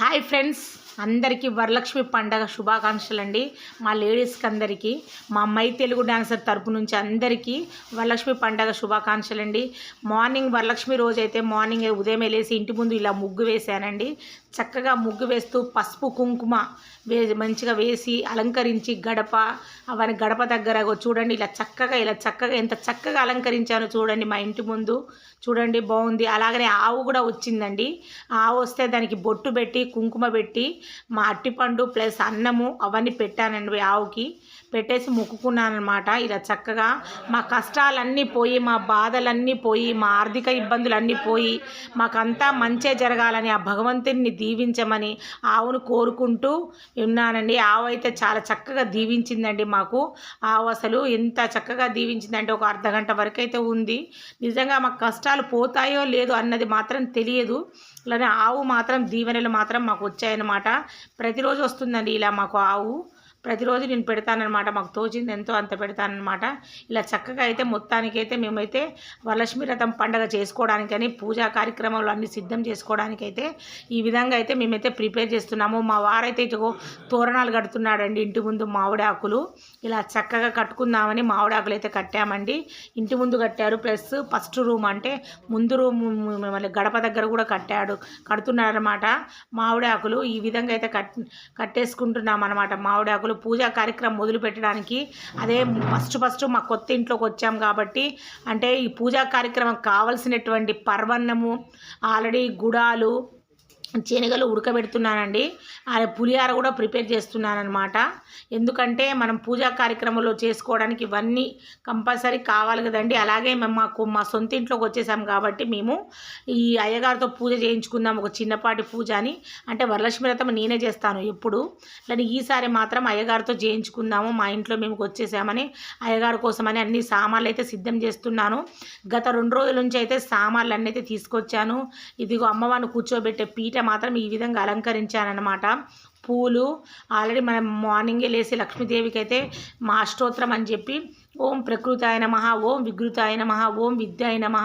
Hi friends అందరికీ వరలక్ష్మి పండగ శుభాకాంక్షలు అండి మా లేడీస్కి అందరికీ మా అమ్మాయి తెలుగు డాన్సర్ తరపు నుంచి అందరికీ వరలక్ష్మి పండగ శుభాకాంక్షలు అండి మార్నింగ్ వరలక్ష్మి రోజైతే మార్నింగ్ ఉదయం వెళ్ళేసి ఇంటి ముందు ఇలా ముగ్గు వేశానండి. చక్కగా ముగ్గు వేస్తూ పసుపు కుంకుమ వే మంచిగా వేసి అలంకరించి గడప అవన్నీ గడప దగ్గర చూడండి ఇలా చక్కగా ఇలా చక్కగా ఎంత చక్కగా అలంకరించానో చూడండి మా ఇంటి ముందు. చూడండి బాగుంది అలాగనే ఆవు కూడా వచ్చిందండి. ఆవు వస్తే దానికి బొట్టు పెట్టి కుంకుమ పెట్టి మా అట్టిపండు ప్లస్ అన్నము అవన్నీ పెట్టానండి ఆవుకి. పెట్టేసి మొక్కుకున్నాను అనమాట ఇలా చక్కగా మా కష్టాలన్నీ పోయి మా బాధలన్నీ పోయి మా ఆర్థిక ఇబ్బందులన్నీ పోయి మాకంతా మంచే జరగాలని ఆ భగవంతుని దీవించమని ఆవును కోరుకుంటూ ఉన్నానండి. ఆవు అయితే చాలా చక్కగా దీవించిందండి మాకు. ఆవు అసలు ఎంత చక్కగా దీవించిందంటే ఒక అర్ధ గంట వరకు అయితే ఉంది. నిజంగా మాకు కష్టాలు పోతాయో లేదో అన్నది మాత్రం తెలియదు. అలానే ఆవు మాత్రం దీవెనలు మాత్రం మాకు వచ్చాయన్నమాట. ప్రతిరోజు వస్తుందండి ఇలా మాకు ఆవు. ప్రతిరోజు నేను పెడతానమాట మాకు తోచింది ఎంతో అంత పెడతానమాట ఇలా చక్కగా అయితే మొత్తానికైతే మేమైతే వరలక్ష్మి రథం పండగ చేసుకోవడానికని పూజా కార్యక్రమాలు అన్ని సిద్ధం చేసుకోవడానికైతే ఈ విధంగా అయితే మేమైతే ప్రిపేర్ చేస్తున్నాము. మా వారైతే ఇదిగో తోరణాలు కడుతున్నాడండి ఇంటి ముందు మామిడాకులు ఇలా చక్కగా కట్టుకుందామని మామిడాకులు అయితే కట్టామండి. ఇంటి ముందు కట్టారు. ప్లస్ ఫస్ట్ రూమ్ అంటే ముందు రూమ్ మళ్ళీ గడప దగ్గర కూడా కట్టాడు. కడుతున్నారనమాట మామిడాకులు ఈ విధంగా అయితే కట్ కట్టేసుకుంటున్నాం అనమాట మామిడాకులు ఆకులు పూజా కార్యక్రమం మొదలు పెట్టడానికి అదే ఫస్ట్ ఫస్ట్ మా కొత్త ఇంట్లోకి వచ్చాం కాబట్టి అంటే ఈ పూజా కార్యక్రమం కావలసినటువంటి పర్వన్నము ఆల్రెడీ గుడాలు శనగలు ఉడకబెడుతున్నానండి. ఆ పులిహార కూడా ప్రిపేర్ చేస్తున్నానమాట ఎందుకంటే మనం పూజా కార్యక్రమంలో చేసుకోవడానికి ఇవన్నీ కంపల్సరీ కావాలి కదండి. అలాగే మేము మాకు మా సొంత ఇంట్లోకి వచ్చేసాం కాబట్టి మేము ఈ అయ్యగారితో పూజ చేయించుకుందాం ఒక చిన్నపాటి పూజ అని. అంటే వరలక్ష్మి వ్రతం నేనే చేస్తాను ఎప్పుడు. కానీ ఈసారి మాత్రం అయ్యగారితో చేయించుకుందాము. మా ఇంట్లో మేము వచ్చేసామని అయ్యగారి కోసమని అన్ని సామాన్లు అయితే సిద్ధం చేస్తున్నాను. గత రెండు రోజుల నుంచి అయితే సామాన్లు అన్నీ అయితే తీసుకొచ్చాను. ఇదిగో అమ్మవారిని కూర్చోబెట్టే పీట మాత్రం ఈ విధంగా అలంకరించానమాట పూలు ఆల్రెడీ మనం మార్నింగే లేసి లక్ష్మీదేవికి అయితే మా అష్టోత్తరం అని చెప్పి ఓం ప్రకృతాయ నమ ఓం వికృతాయ నమ ఓం విద్యాయ నమ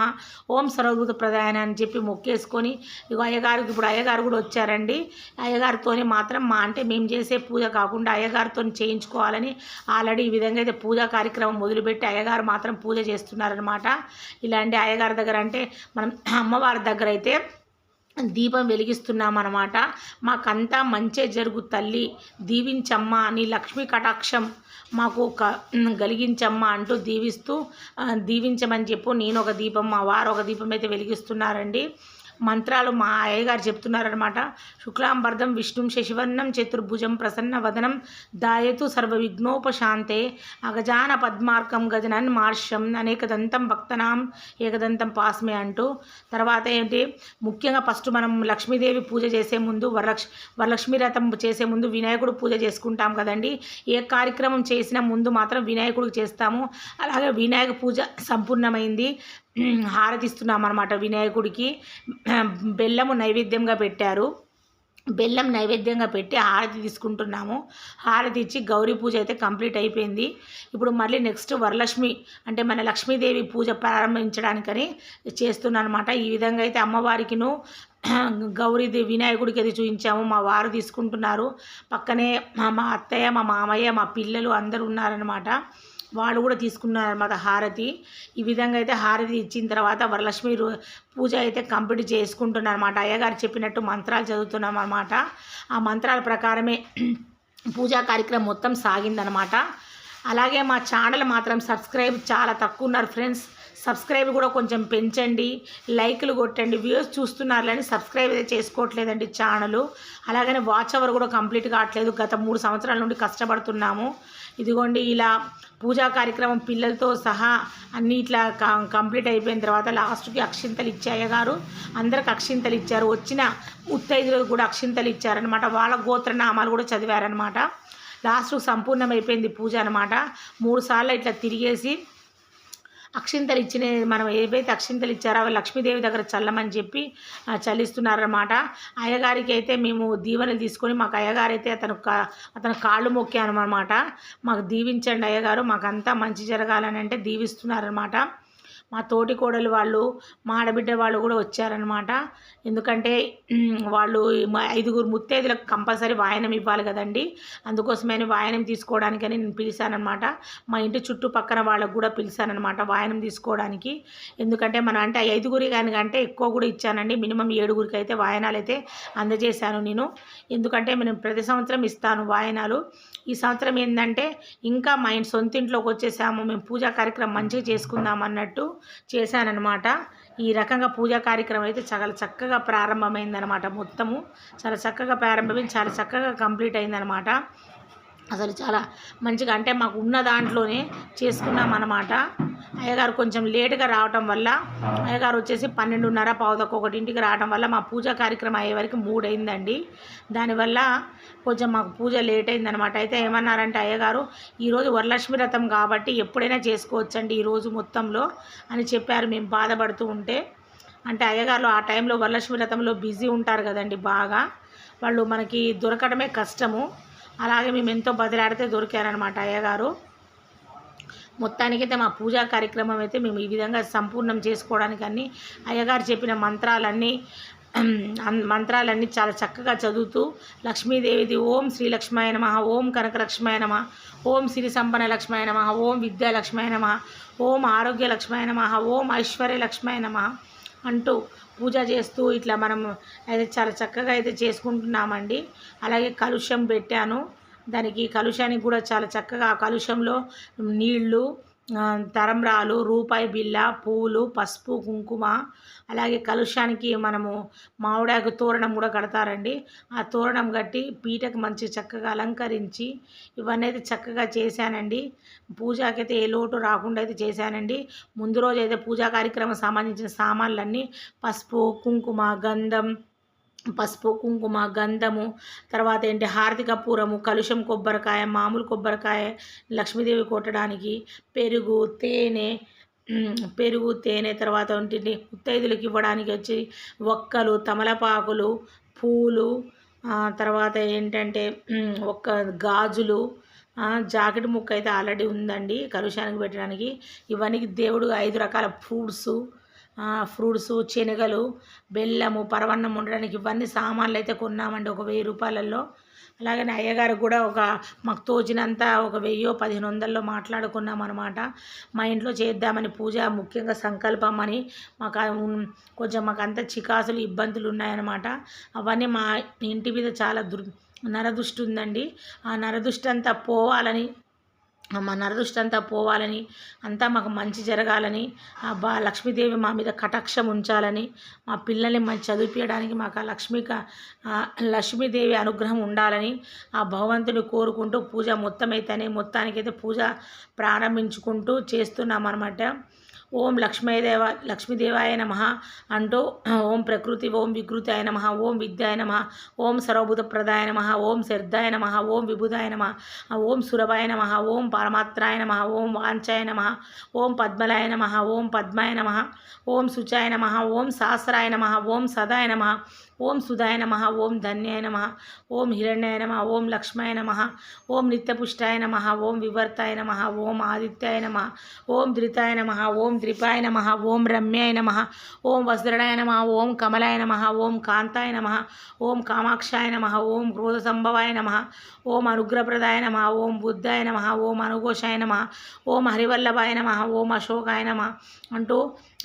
ఓం సర్వభూత ప్రదాయన అని చెప్పి మొక్కేసుకొని ఇక అయ్యగారికి ఇప్పుడు అయ్యగారు కూడా వచ్చారండి. అయ్యగారితోనే మాత్రం మా అంటే మేము చేసే పూజ కాకుండా అయ్యగారితో చేయించుకోవాలని ఆల్రెడీ ఈ విధంగా అయితే పూజా కార్యక్రమం మొదలుపెట్టి అయ్యగారు మాత్రం పూజ చేస్తున్నారనమాట ఇలాంటి అయ్యగారి దగ్గర అంటే మనం అమ్మవారి దగ్గర అయితే దీపం వెలిగిస్తున్నామన్నమాట. మాకంతా మంచే జరుగు తల్లి. దీవించమ్మా నీ లక్ష్మీ కటాక్షం మాకు క గలిగించమ్మా అంటూ దీవిస్తూ దీవించమని చెప్పు. నేను ఒక దీపం మా వారు ఒక దీపం అయితే వెలిగిస్తున్నారండి. మంత్రాలు మా అయ్యగారు చెప్తున్నారనమాట శుక్లాంబర్ధం విష్ణుం శశివర్ణం చతుర్భుజం ప్రసన్న వదనం దాయతు సర్వ విఘ్నోపశాంతే అగజాన పద్మార్కం గజనన్ మార్షం అనేకదంతం భక్తనాం ఏకదంతం పాస్మే అంటూ. తర్వాత ఏంటి? ముఖ్యంగా ఫస్ట్ మనం లక్ష్మీదేవి పూజ చేసే ముందు వరలక్ష్ వరలక్ష్మీ రథం చేసే ముందు వినాయకుడు పూజ చేసుకుంటాం కదండి. ఏ కార్యక్రమం చేసినా ముందు మాత్రం వినాయకుడికి చేస్తాము. అలాగే వినాయక పూజ సంపూర్ణమైంది. హారతిస్తున్నాం అనమాట వినాయకుడికి. బెల్లము నైవేద్యంగా పెట్టారు. బెల్లం నైవేద్యంగా పెట్టి హారతి తీసుకుంటున్నాము. హారతి ఇచ్చి గౌరీ పూజ అయితే కంప్లీట్ అయిపోయింది. ఇప్పుడు మళ్ళీ నెక్స్ట్ వరలక్ష్మి అంటే మన లక్ష్మీదేవి పూజ ప్రారంభించడానికని చేస్తున్నాను అనమాట ఈ విధంగా అయితే అమ్మవారికిను గౌరీదేవి వినాయకుడికి అది చూపించాము. మా వారు తీసుకుంటున్నారు. పక్కనే మా మా అత్తయ్య మా మామయ్య మా పిల్లలు అందరు ఉన్నారనమాట వాళ్ళు కూడా తీసుకున్నారనమాట హారతి. ఈ విధంగా అయితే హారతి ఇచ్చిన తర్వాత వరలక్ష్మి పూజ అయితే కంప్లీట్ చేసుకుంటున్నారు అనమాట అయ్యగారు చెప్పినట్టు మంత్రాలు చదువుతున్నాం అనమాట ఆ మంత్రాల ప్రకారమే పూజా కార్యక్రమం మొత్తం సాగిందనమాట అలాగే మా ఛానల్ మాత్రం సబ్స్క్రైబ్ చాలా తక్కువ ఉన్నారు ఫ్రెండ్స్. సబ్స్క్రైబ్ కూడా కొంచెం పెంచండి. లైక్లు కొట్టండి. వ్యూస్ చూస్తున్నారు కానీ సబ్స్క్రైబ్ అయితే చేసుకోవట్లేదండి ఛానల్. అలాగనే వాచ్ అవర్ కూడా కంప్లీట్ కావట్లేదు. గత మూడు సంవత్సరాల నుండి కష్టపడుతున్నాము. ఇదిగోండి ఇలా పూజా కార్యక్రమం పిల్లలతో సహా అన్ని ఇట్లా కంప్లీట్ అయిపోయిన తర్వాత లాస్ట్కి అక్షింతలు ఇచ్చాయ గారు అందరికి అక్షింతలు ఇచ్చారు. వచ్చిన ముత్తైదులకు కూడా అక్షింతలు ఇచ్చారనమాట వాళ్ళ గోత్రనామాలు కూడా చదివారనమాట లాస్ట్కు సంపూర్ణమైపోయింది పూజ అనమాట మూడు సార్లు ఇట్లా తిరిగేసి అక్షింతలు ఇచ్చిన మనం ఏవైతే అక్షింతలు ఇచ్చారో అవి లక్ష్మీదేవి దగ్గర చల్లమని చెప్పి చల్లిస్తున్నారన్నమాట. అయ్యగారికి అయితే మేము దీవెనలు తీసుకొని మాకు అయ్యగారు అయితే అతను కా- అతను కాళ్ళు మొక్కాను అనమాట మాకు దీవించండి అయ్యగారు మాకు అంతా మంచి జరగాలని అంటే దీవిస్తున్నారనమాట మా తోటి కోడలు వాళ్ళు మా ఆడబిడ్డ వాళ్ళు కూడా వచ్చారనమాట ఎందుకంటే వాళ్ళు మా ఐదుగురు ముత్తైదులకు కంపల్సరీ వాయనం ఇవ్వాలి కదండి. అందుకోసమని వాయనం తీసుకోవడానికని నేను పిలిచానమాట మా ఇంటి చుట్టుపక్కన వాళ్ళకు కూడా పిలిచానమాట వాయనం తీసుకోవడానికి. ఎందుకంటే మన అంటే ఐదుగురి కానీ అంటే ఎక్కువ కూడా ఇచ్చానండి. మినిమం ఏడుగురికి అయితే వాయనాలు అయితే అందజేశాను నేను. ఎందుకంటే నేను ప్రతి సంవత్సరం ఇస్తాను వాయనాలు. ఈ సంవత్సరం ఏంటంటే ఇంకా మా ఇంటి సొంతింట్లోకి వచ్చేసాము. మేము పూజా కార్యక్రమం మంచిగా చేసుకుందాం అన్నట్టు. చేశానన్నమాట. ఈ రకంగా పూజా కార్యక్రమం అయితే చాలా చక్కగా ప్రారంభమైందనమాట మొత్తము చాలా చక్కగా ప్రారంభమైంది చాలా చక్కగా కంప్లీట్ అయిందనమాట అసలు చాలా మంచిగా అంటే మాకు ఉన్న దాంట్లోనే చేసుకున్నాం అన్నమాట. అయ్యగారు కొంచెం లేటుగా రావటం వల్ల అయ్యగారు వచ్చేసి పన్నెండున్నర పావుదకు ఒకటింటికి రావటం వల్ల మా పూజా కార్యక్రమం అయ్యే వరకు మూడైందండి. దానివల్ల కొంచెం మాకు పూజ లేట్ అయిందనమాట అయితే ఏమన్నారంటే అయ్యగారు ఈరోజు వరలక్ష్మి వ్రతం కాబట్టి ఎప్పుడైనా చేసుకోవచ్చండి ఈరోజు మొత్తంలో అని చెప్పారు. మేము బాధపడుతూ ఉంటే అంటే అయ్యగారు ఆ టైంలో వరలక్ష్మి వ్రతంలో బిజీ ఉంటారు కదండి బాగా. వాళ్ళు మనకి దొరకడమే కష్టము. అలాగే మేము ఎంతో బదిలాడితే దొరికారనమాట అయ్యగారు. మొత్తానికైతే మా పూజా కార్యక్రమం అయితే మేము ఈ విధంగా సంపూర్ణం చేసుకోవడానికి అన్ని అయ్యగారు చెప్పిన మంత్రాలన్నీ మంత్రాలన్నీ చాలా చక్కగా చదువుతూ లక్ష్మీదేవిది ఓం శ్రీ శ్రీలక్ష్మాయ నమ ఓం కనకలక్ష్మాయ నమ ఓం సిరి సంపన్న లక్ష్మాయ నమ ఓం విద్యాలక్ష్మాయ నమ ఓం ఆరోగ్య లక్ష్మాయ నమ ఓం ఐశ్వర్య లక్ష్మాయ నమ అంటూ పూజ చేస్తూ ఇట్లా మనం అయితే చాలా చక్కగా అయితే చేసుకుంటున్నామండి. అలాగే కలుషం పెట్టాను. దానికి కలుషానికి కూడా చాలా చక్కగా ఆ కలుషంలో నీళ్ళు తరంబ్రాలు రూపాయి బిళ్ళ పూలు పసుపు కుంకుమ అలాగే కలుషానికి మనము మామిడాకు తోరణం కూడా కడతారండి. ఆ తోరణం కట్టి పీటకు మంచి చక్కగా అలంకరించి ఇవన్నీ అయితే చక్కగా చేశానండి. పూజకైతే ఏ లోటు రాకుండా అయితే చేశానండి. ముందు రోజు అయితే పూజా కార్యక్రమం సంబంధించిన సామాన్లన్నీ పసుపు కుంకుమ గంధం పసుపు కుంకుమ గంధము తర్వాత ఏంటి హారతి కర్పూరము కలుషం కొబ్బరికాయ మామూలు కొబ్బరికాయ లక్ష్మీదేవి కొట్టడానికి పెరుగు తేనె పెరుగు తేనె తర్వాత ఉంటుంది ముత్తైదులకు ఇవ్వడానికి వచ్చి ఒక్కలు తమలపాకులు పూలు తర్వాత ఏంటంటే ఒక్క గాజులు జాకెట్ ముక్క అయితే ఆల్రెడీ ఉందండి కలుషానికి పెట్టడానికి. ఇవన్నీ దేవుడు ఐదు రకాల ఫ్రూట్స్ ఫ్రూట్స్ శనగలు బెల్లము పరవన్నం ఉండడానికి ఇవన్నీ సామాన్లు అయితే కొన్నామండి ఒక వెయ్యి రూపాయలలో అలాగే అయ్యగారు కూడా ఒక మాకు తోచినంత ఒక వెయ్యో పదిహేను వందల్లో మాట్లాడుకున్నాం అనమాట మా ఇంట్లో చేద్దామని పూజ ముఖ్యంగా సంకల్పం అని మాకు కొంచెం మాకు అంత చికాసులు ఇబ్బందులు ఉన్నాయన్నమాట. అవన్నీ మా ఇంటి మీద చాలా దుర్ నరదృష్టి ఉందండి. ఆ నరదుష్టి అంతా పోవాలని మా నరదృష్టి అంతా పోవాలని అంతా మాకు మంచి జరగాలని బా లక్ష్మీదేవి మా మీద కటాక్షం ఉంచాలని మా పిల్లల్ని మంచి చదివించడానికి మాకు ఆ లక్ష్మీ లక్ష్మీదేవి అనుగ్రహం ఉండాలని ఆ భగవంతుని కోరుకుంటూ పూజ మొత్తం అయితేనే మొత్తానికైతే పూజ ప్రారంభించుకుంటూ చేస్తున్నాం అనమాట ఓం లక్ష్మీదేవ లక్ష్మీదేవాయ నమ అంటూ ఓం ప్రకృతి ఓం వికృతి వికృతాయ నమ ఓం విద్యాయ నమ ఓం సర్వభూత ప్రదాయ నమ ఓం శర్ధాయ నమ ఓం విభుదాయ నమ ఓం సురభాయ నమ ఓం పరమాత్రాయ నమ ఓం వాంఛాయ నమ ఓం పద్మలాయ నమ ఓం పద్మాయ నమ ఓం శుచాయ నమ ఓం సహస్రాయ నమ ఓం సదాయ నమ ఓం సుధాయ నమ ఓం ధన్యాయ నమ ఓం హిరణ్యాయ నమ ఓం లక్ష్మాయ నమ ఓం నిత్యపుష్టాయ నమ ఓం వివర్తాయ నమ ఓం ఆదిత్యాయ నమ ఓం ధృతాయ నమ ఓం త్రిపాయ నమ ఓం రమ్యాయ నమ ఓం వజ్రణాయ నమ ఓం కమలాయ నమ ఓం కాంతాయ నమ ఓం కామాక్షాయ నమ ఓం క్రోధ సంభవాయ నమ ఓం అనుగ్రహప్రదాయ నమ ఓం బుద్ధాయ నమ ఓం అనుఘోషాయ నమ ఓం హరివల్లభాయ నమ ఓం అశోకాయ నమ అంటూ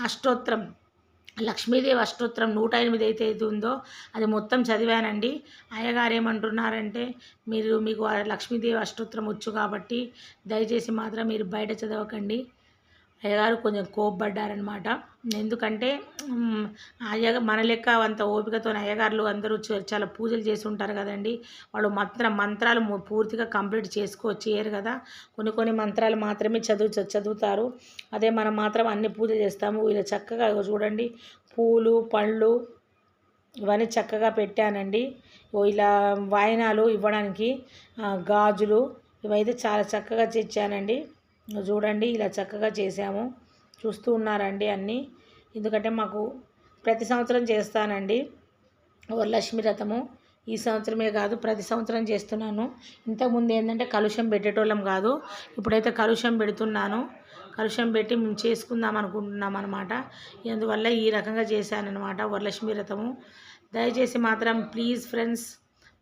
అష్టోత్తరం లక్ష్మీదేవి అష్టోత్తరం నూట ఎనిమిది అయితే ఉందో అది మొత్తం చదివానండి అయ్యగారు ఏమంటున్నారంటే మీరు మీకు లక్ష్మీదేవి అష్టోత్తరం వచ్చు కాబట్టి దయచేసి మాత్రం మీరు బయట చదవకండి అయ్యగారు కొంచెం కోప్పడ్డారనమాట ఎందుకంటే అయ్యగా మన లెక్క అంత ఓపికతో అయ్యగారులు అందరూ చ- చాలా పూజలు చేసి ఉంటారు కదండి. వాళ్ళు మంత్ర మంత్రాలు పూర్తిగా కంప్లీట్ చేసుకో చేయరు కదా. కొన్ని కొన్ని మంత్రాలు మాత్రమే చదువు చ- చదువుతారు. అదే మనం మాత్రం అన్ని పూజ చేస్తాము. ఇలా చక్కగా చూడండి. పూలు పళ్ళు ఇవన్నీ చక్కగా పెట్టానండి. ఇలా వాయినాలు ఇవ్వడానికి గాజులు ఇవైతే చాలా చక్కగా తెచ్చానండి చూడండి ఇలా చక్కగా చేసాము చూస్తూ ఉన్నారండి అన్నీ. ఎందుకంటే మాకు ప్రతి సంవత్సరం చేస్తానండి. వరలక్ష్మి రథము. ఈ సంవత్సరమే కాదు ప్రతి సంవత్సరం చేస్తున్నాను. ఇంతకుముందు ఏంటంటే కలుషం పెట్టేటోళ్ళం కాదు. ఇప్పుడైతే కలుషం పెడుతున్నాను. కలుషం పెట్టి మేము చేసుకుందాం అనుకుంటున్నాం అనమాట అందువల్ల ఈ రకంగా చేశానన్నమాట వరలక్ష్మి వ్రతము దయచేసి మాత్రం ప్లీజ్ ఫ్రెండ్స్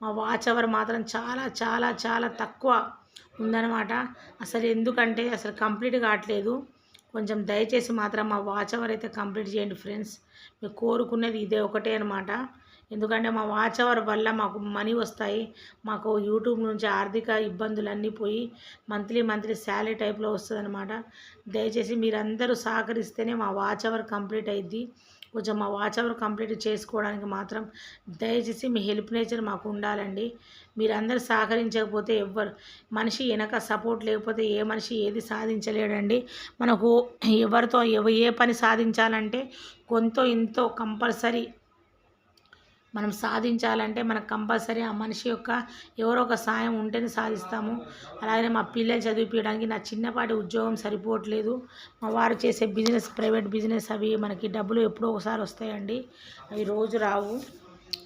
మా వాచ్ అవర్ మాత్రం చాలా చాలా చాలా తక్కువ ఉందన్నమాట. అసలు ఎందుకంటే అసలు కంప్లీట్ కావట్లేదు. కొంచెం దయచేసి మాత్రం మా వాచ్ అవర్ అయితే కంప్లీట్ చేయండి ఫ్రెండ్స్. మీరు కోరుకునేది ఇదే ఒకటే అనమాట ఎందుకంటే మా వాచ్ అవర్ వల్ల మాకు మనీ వస్తాయి. మాకు యూట్యూబ్ నుంచి ఆర్థిక ఇబ్బందులన్నీ పోయి మంత్లీ మంత్లీ శాలరీ టైప్లో వస్తుందన్నమాట. దయచేసి మీరందరూ సహకరిస్తేనే మా వాచ్ అవర్ కంప్లీట్ అయింది కొంచెం మా వాచ్ అవర్ కంప్లీట్ చేసుకోవడానికి మాత్రం దయచేసి మీ హెల్ప్ నేచర్ మాకు ఉండాలండి. మీరందరూ సహకరించకపోతే ఎవ్వరు మనిషి వెనక సపోర్ట్ లేకపోతే ఏ మనిషి ఏది సాధించలేడండి. మనకు ఎవరితో ఎవ ఏ పని సాధించాలంటే కొంత ఇంతో కంపల్సరీ మనం సాధించాలంటే మనకు కంపల్సరీ ఆ మనిషి యొక్క ఎవరో ఒక సాయం ఉంటేనే సాధిస్తాము. అలాగే మా పిల్లలు చదివిపించడానికి నా చిన్నపాటి ఉద్యోగం సరిపోవట్లేదు. మా వారు చేసే బిజినెస్ ప్రైవేట్ బిజినెస్ అవి మనకి డబ్బులు ఎప్పుడో ఒకసారి వస్తాయండి. అవి రోజు రావు.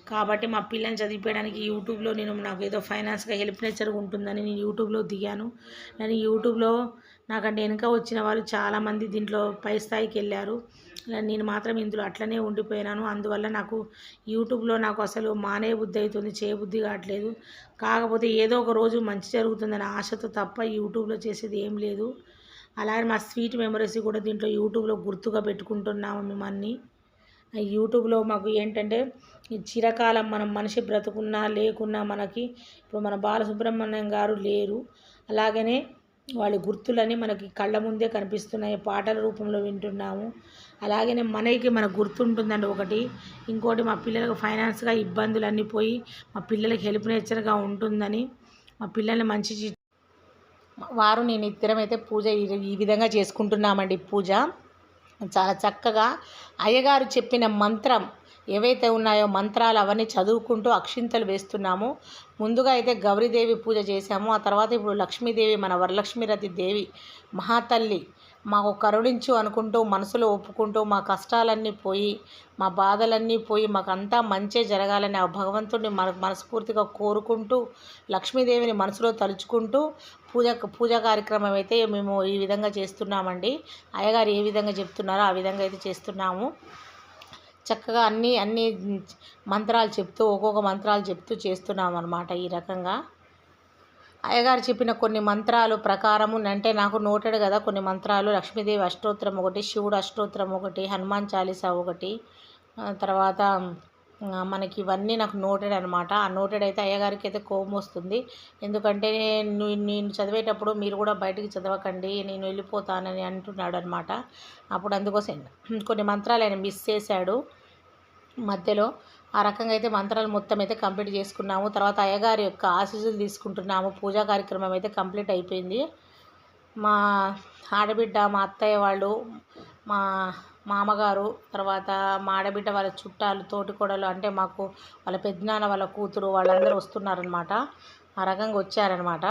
కాబట్టి మా పిల్లల్ని చదివించడానికి యూట్యూబ్లో నేను నాకు ఏదో ఫైనాన్స్గా హెల్ప్ నేచర్గా ఉంటుందని నేను యూట్యూబ్లో దిగాను. నేను యూట్యూబ్లో నాకంటే వెనుక వచ్చిన వాళ్ళు చాలామంది దీంట్లో పై స్థాయికి వెళ్ళారు. నేను మాత్రం ఇందులో అట్లనే ఉండిపోయినాను. అందువల్ల నాకు యూట్యూబ్లో నాకు అసలు మానే బుద్ధి అవుతుంది చేయబుద్ధి కావట్లేదు. కాకపోతే ఏదో ఒక రోజు మంచి జరుగుతుందనే ఆశతో తప్ప యూట్యూబ్లో చేసేది ఏం లేదు. అలాగే మా స్వీట్ మెమరీస్ కూడా దీంట్లో యూట్యూబ్లో గుర్తుగా పెట్టుకుంటున్నాము మిమ్మల్ని యూట్యూబ్లో మాకు ఏంటంటే ఈ చిరకాలం మనం మనిషి బ్రతుకున్నా లేకున్నా మనకి ఇప్పుడు మన బాలసుబ్రహ్మణ్యం గారు లేరు. అలాగనే వాళ్ళ గుర్తులని మనకి కళ్ళ ముందే కనిపిస్తున్నాయి పాటల రూపంలో వింటున్నాము. అలాగనే మనకి మనకు గుర్తుంటుందండి ఒకటి. ఇంకోటి మా పిల్లలకు ఫైనాన్స్గా ఇబ్బందులు అన్నీ పోయి మా పిల్లలకి హెల్ప్ నేచర్గా ఉంటుందని మా పిల్లల్ని మంచి వారు నేను ఇద్దరం అయితే పూజ ఈ- ఈ విధంగా చేసుకుంటున్నామండి పూజ. చాలా చక్కగా అయ్యగారు చెప్పిన మంత్రం ఏవైతే ఉన్నాయో మంత్రాలు అవన్నీ చదువుకుంటూ అక్షింతలు వేస్తున్నాము. ముందుగా అయితే గౌరీదేవి పూజ చేశాము. ఆ తర్వాత ఇప్పుడు లక్ష్మీదేవి మన వరలక్ష్మీరథి దేవి మహాతల్లి మాకు కరుణించు అనుకుంటూ మనసులో ఒప్పుకుంటూ మా కష్టాలన్నీ పోయి మా బాధలన్నీ పోయి మాకంతా మంచే జరగాలని ఆ భగవంతుడిని మన మనస్ఫూర్తిగా కోరుకుంటూ లక్ష్మీదేవిని మనసులో తలుచుకుంటూ పూజ పూజా కార్యక్రమం అయితే మేము ఈ విధంగా చేస్తున్నామండి. అయ్యగారు ఏ విధంగా చెప్తున్నారో ఆ విధంగా అయితే చేస్తున్నాము. చక్కగా అన్నీ అన్ని మంత్రాలు చెప్తూ ఒక్కొక్క మంత్రాలు చెప్తూ చేస్తున్నాం అనమాట ఈ రకంగా. అయ్యగారు చెప్పిన కొన్ని మంత్రాలు ప్రకారము అంటే నాకు నోటెడ్ కదా కొన్ని మంత్రాలు. లక్ష్మీదేవి అష్టోత్తరం ఒకటి శివుడు అష్టోత్తరం ఒకటి హనుమాన్ చాలీసా ఒకటి. తర్వాత మనకి ఇవన్నీ నాకు నోటెడ్ అనమాట ఆ నోటెడ్ అయితే అయ్యగారికి అయితే కోపం వస్తుంది. ఎందుకంటే నేను నేను చదివేటప్పుడు మీరు కూడా బయటికి చదవకండి నేను వెళ్ళిపోతానని అంటున్నాడు అనమాట అప్పుడు అందుకోసం కొన్ని మంత్రాలు ఆయన మిస్ చేశాడు. మధ్యలో ఆ రకంగా అయితే మంత్రాలు మొత్తం అయితే కంప్లీట్ చేసుకున్నాము. తర్వాత అయ్యగారి యొక్క ఆశీస్సులు తీసుకుంటున్నాము. పూజా కార్యక్రమం అయితే కంప్లీట్ అయిపోయింది. మా ఆడబిడ్డ మా అత్తయ్య వాళ్ళు మా మామగారు తర్వాత మా ఆడబిడ్డ వాళ్ళ చుట్టాలు తోటికోడలు అంటే మాకు వాళ్ళ పెద్దనాన్న వాళ్ళ కూతురు వాళ్ళందరూ వస్తున్నారనమాట ఆ రకంగా వచ్చారనమాట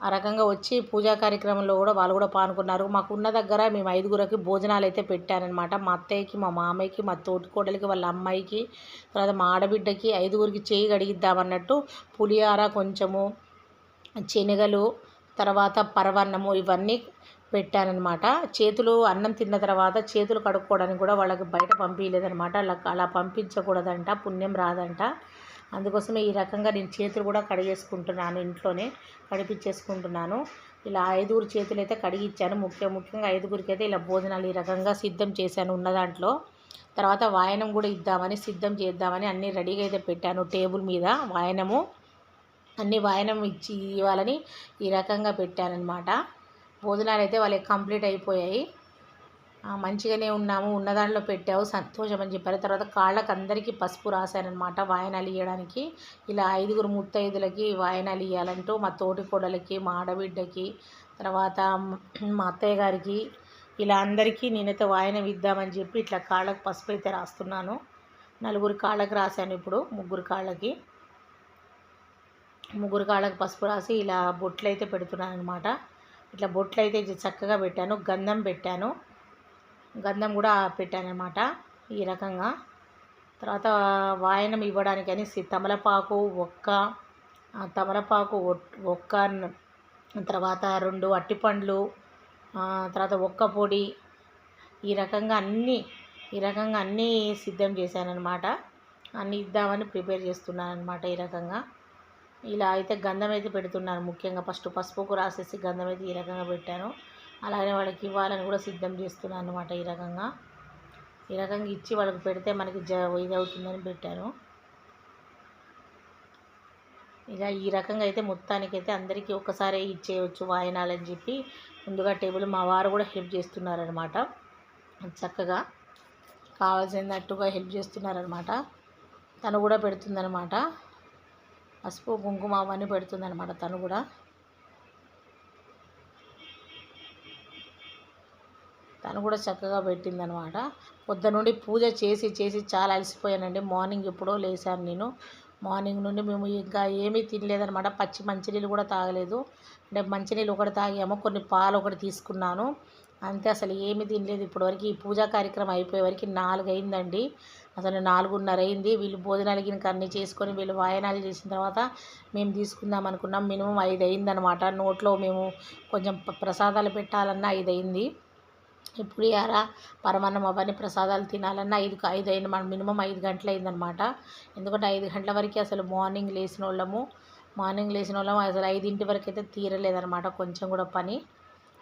ఆ రకంగా వచ్చి పూజా కార్యక్రమంలో కూడా వాళ్ళు కూడా పాల్గొన్నారు. మాకు ఉన్న దగ్గర మేము ఐదుగురికి భోజనాలు అయితే పెట్టానమాట మా అత్తయ్యకి మా మామయ్యకి మా తోటికోడలికి వాళ్ళ అమ్మాయికి తర్వాత మా ఆడబిడ్డకి ఐదుగురికి చేయి కడిగిద్దామన్నట్టు పులిహార కొంచెము శనగలు తర్వాత పరవన్నము ఇవన్నీ పెట్టానన్నమాట చేతులు అన్నం తిన్న తర్వాత చేతులు కడుక్కోవడానికి కూడా వాళ్ళకి బయట పంపించలేదనమాట అలా అలా పంపించకూడదంట పుణ్యం రాదంట. అందుకోసమే ఈ రకంగా నేను చేతులు కూడా కడిగేసుకుంటున్నాను ఇంట్లోనే కడిపించేసుకుంటున్నాను. ఇలా ఐదుగురు చేతులు అయితే కడిగిచ్చాను. ముఖ్య ముఖ్యంగా ఐదుగురికి అయితే ఇలా భోజనాలు ఈ రకంగా సిద్ధం చేశాను ఉన్న దాంట్లో. తర్వాత వాయనం కూడా ఇద్దామని సిద్ధం చేద్దామని అన్నీ రెడీగా అయితే పెట్టాను టేబుల్ మీద. వాయనము అన్ని వాయనం ఇచ్చి ఇవ్వాలని ఈ రకంగా పెట్టానమాట భోజనాలు అయితే వాళ్ళకి కంప్లీట్ అయిపోయాయి. మంచిగానే ఉన్నాము ఉన్న దానిలో పెట్టావు సంతోషం అని చెప్పారు. తర్వాత కాళ్ళకు అందరికీ పసుపు రాశానమాట వాయనాలు ఇవ్వడానికి ఇలా ఐదుగురు ముత్తైదులకి వాయనాలు ఇవ్వాలంటూ మా తోటి కోడలకి మా ఆడబిడ్డకి తర్వాత మా అత్తయ్య గారికి ఇలా అందరికీ నేనైతే వాయన విద్దామని చెప్పి ఇట్లా కాళ్ళకు పసుపు అయితే రాస్తున్నాను. నలుగురు కాళ్ళకి రాశాను ఇప్పుడు ముగ్గురు కాళ్ళకి. ముగ్గురు కాళ్ళకి పసుపు రాసి ఇలా బొట్లు అయితే పెడుతున్నాను అనమాట ఇట్లా బొట్లు అయితే చక్కగా పెట్టాను గంధం పెట్టాను. గంధం కూడా పెట్టానమాట ఈ రకంగా. తర్వాత వాయనం ఇవ్వడానికి అనేసి తమలపాకు ఒక్క తమలపాకు ఒక్క తర్వాత రెండు అట్టిపండ్లు తర్వాత ఒక్క పొడి ఈ రకంగా అన్నీ ఈ రకంగా అన్నీ సిద్ధం చేశానన్నమాట. అన్నీ ఇద్దామని ప్రిపేర్ చేస్తున్నాను అనమాట ఈ రకంగా. ఇలా అయితే గంధం అయితే పెడుతున్నాను ముఖ్యంగా ఫస్ట్ పసుపుకు రాసేసి గంధం అయితే ఈ రకంగా పెట్టాను. అలాగే వాళ్ళకి ఇవ్వాలని కూడా సిద్ధం చేస్తున్నాను అనమాట ఈ రకంగా. ఈ రకంగా ఇచ్చి వాళ్ళకి పెడితే మనకి జ ఇది అవుతుందని పెట్టాను ఇలా ఈ రకంగా అయితే మొత్తానికైతే అందరికీ ఒక్కసారి ఇచ్చేయవచ్చు వాయినాలని చెప్పి ముందుగా టేబుల్ మా వారు కూడా హెల్ప్ చేస్తున్నారనమాట చక్కగా కావాల్సినట్టుగా హెల్ప్ చేస్తున్నారనమాట తను కూడా పెడుతుందనమాట పసుపు కుంకుమ అవన్నీ పెడుతుందనమాట తను కూడా. తను కూడా చక్కగా పెట్టిందనమాట. పొద్దు నుండి పూజ చేసి చేసి చాలా అలసిపోయానండి. మార్నింగ్ ఎప్పుడో లేచాను నేను. మార్నింగ్ నుండి మేము ఇంకా ఏమీ తినలేదనమాట. పచ్చి మంచినీళ్ళు కూడా తాగలేదు. అంటే మంచినీళ్ళు ఒకటి తాగాము కొన్ని పాలు ఒకటి తీసుకున్నాను. అంతే అసలు ఏమీ తినలేదు. ఇప్పటివరకు ఈ పూజా కార్యక్రమం అయిపోయే వరకు నాలుగు అయిందండి. అసలు నాలుగున్నర అయింది. వీళ్ళు భోజనాలు గినక అన్నీ చేసుకొని వీళ్ళు వాయనాలు చేసిన తర్వాత మేము తీసుకుందాం అనుకున్నాం. మినిమం ఐదు అయిందనమాట. నోట్లో మేము కొంచెం ప్రసాదాలు పెట్టాలన్నా ఐదు అయింది. పులిహార పరమాన్నం అవన్నీ ప్రసాదాలు తినాలన్నా ఐదు ఐదు అయింది మనం మినిమం ఐదు గంటలు అయిందనమాట ఎందుకంటే ఐదు గంటల వరకు అసలు మార్నింగ్ లేచిన వాళ్ళము మార్నింగ్ లేచిన వాళ్ళము అసలు ఐదింటి వరకు అయితే తీరలేదనమాట కొంచెం కూడా పని.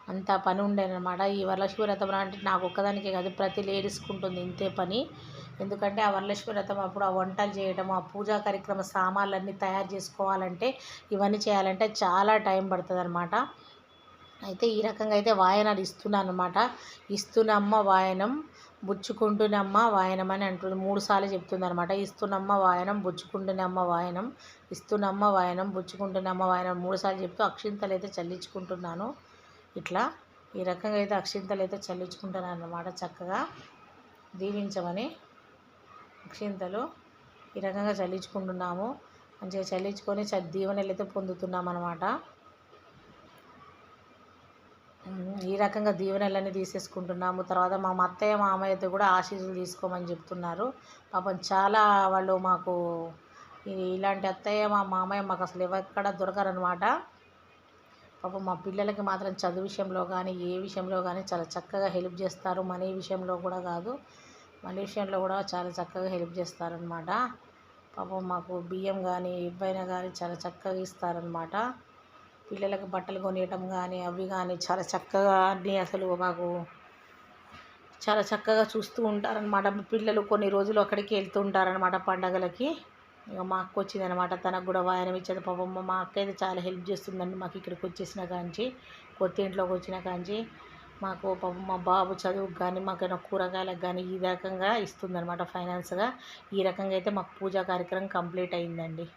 అంత పని ఉండేనమాట ఈ వరలక్ష్మి వ్రతం అంటే నాకు ఒక్కదానికే కాదు ప్రతి లేడీస్కి ఉంటుంది ఇంతే పని. ఎందుకంటే ఆ వరలక్ష్మి వ్రతం అప్పుడు ఆ వంటలు చేయడం ఆ పూజా కార్యక్రమ సామాన్లన్నీ తయారు చేసుకోవాలంటే ఇవన్నీ చేయాలంటే చాలా టైం పడుతుంది అనమాట అయితే ఈ రకంగా అయితే వాయనాలు ఇస్తున్నాను అనమాట ఇస్తున్నమ్మ వాయనం బుచ్చుకుంటున్నమ్మ వాయనం అని అంటుంది. మూడు సార్లు చెప్తుంది అనమాట ఇస్తున్నమ్మ వాయనం బుచ్చుకుంటున్నమ్మ వాయనం ఇస్తున్నమ్మ వాయనం బుచ్చుకుంటున్నమ్మ వాయనం మూడు సార్లు చెప్తూ అక్షింతలు అయితే చల్లించుకుంటున్నాను. ఇట్లా ఈ రకంగా అయితే అక్షింతలు అయితే చల్లించుకుంటున్నాను అనమాట చక్కగా. దీవించమని అక్షింతలు ఈ రకంగా చల్లించుకుంటున్నాము. మంచిగా చల్లించుకొని చ దీవెనలు అయితే పొందుతున్నాం అనమాట ఈ రకంగా దీవెనలన్నీ తీసేసుకుంటున్నాము. తర్వాత మా అత్తయ్య మామయ్యతో కూడా ఆశీస్సులు తీసుకోమని చెప్తున్నారు. పాపం చాలా వాళ్ళు మాకు ఇలాంటి అత్తయ్య మా మామయ్య మాకు అసలు ఎక్కడ దొరకరనమాట పాపం మా పిల్లలకి మాత్రం చదువు విషయంలో కానీ ఏ విషయంలో కానీ చాలా చక్కగా హెల్ప్ చేస్తారు. మనీ విషయంలో కూడా కాదు మనీ విషయంలో కూడా చాలా చక్కగా హెల్ప్ చేస్తారనమాట పాపం మాకు బియ్యం కానీ ఇవ్వైనా కానీ చాలా చక్కగా ఇస్తారనమాట పిల్లలకు బట్టలు కొనియటం కానీ అవి కానీ చాలా చక్కగా అన్నీ అసలు మాకు చాలా చక్కగా చూస్తూ ఉంటారనమాట పిల్లలు కొన్ని రోజులు అక్కడికి వెళ్తూ ఉంటారనమాట పండగలకి. ఇక మా అక్క వచ్చిందనమాట తనకు కూడా వాయనం ఇచ్చేది. పాపమ్మ మా అక్క అయితే చాలా హెల్ప్ చేస్తుందండి మాకు ఇక్కడికి వచ్చేసిన కాంచి కొత్త ఇంట్లోకి వచ్చిన కాంచి. మాకు పాపం మా బాబు చదువుకు కానీ మాకైనా కూరగాయలకు కానీ ఈ రకంగా ఇస్తుందనమాట ఫైనాన్స్గా. ఈ రకంగా అయితే మాకు పూజా కార్యక్రమం కంప్లీట్ అయిందండి.